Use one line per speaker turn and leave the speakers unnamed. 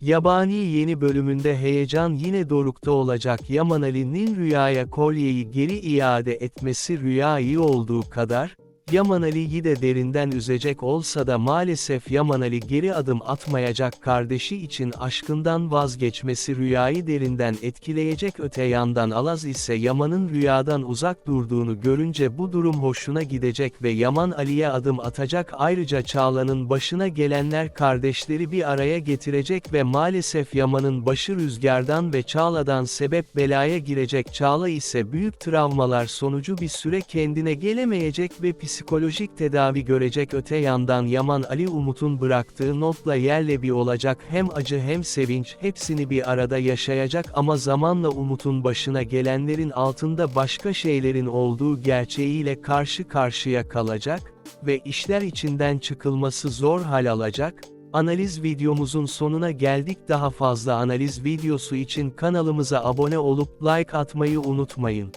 Yabani yeni bölümünde heyecan yine dorukta olacak. Yaman Ali'nin rüyaya kolyeyi geri iade etmesi rüya iyi olduğu kadar, Yaman Ali'yi de derinden üzecek olsa da maalesef Yaman Ali geri adım atmayacak kardeşi için aşkından vazgeçmesi rüyayı derinden etkileyecek öte yandan Alaz ise Yaman'ın rüyadan uzak durduğunu görünce bu durum hoşuna gidecek ve Yaman Ali'ye adım atacak. Ayrıca Çağla'nın başına gelenler kardeşleri bir araya getirecek ve maalesef Yaman'ın başı rüzgardan ve Çağla'dan sebep belaya girecek. Çağla ise büyük travmalar sonucu bir süre kendine gelemeyecek ve psikolojik tedavi görecek öte yandan Yaman Ali Umut'un bıraktığı notla yerle bir olacak hem acı hem sevinç hepsini bir arada yaşayacak ama zamanla Umut'un başına gelenlerin altında başka şeylerin olduğu gerçeğiyle karşı karşıya kalacak ve işler içinden çıkılması zor hal alacak. Analiz videomuzun sonuna geldik daha fazla analiz videosu için kanalımıza abone olup like atmayı unutmayın.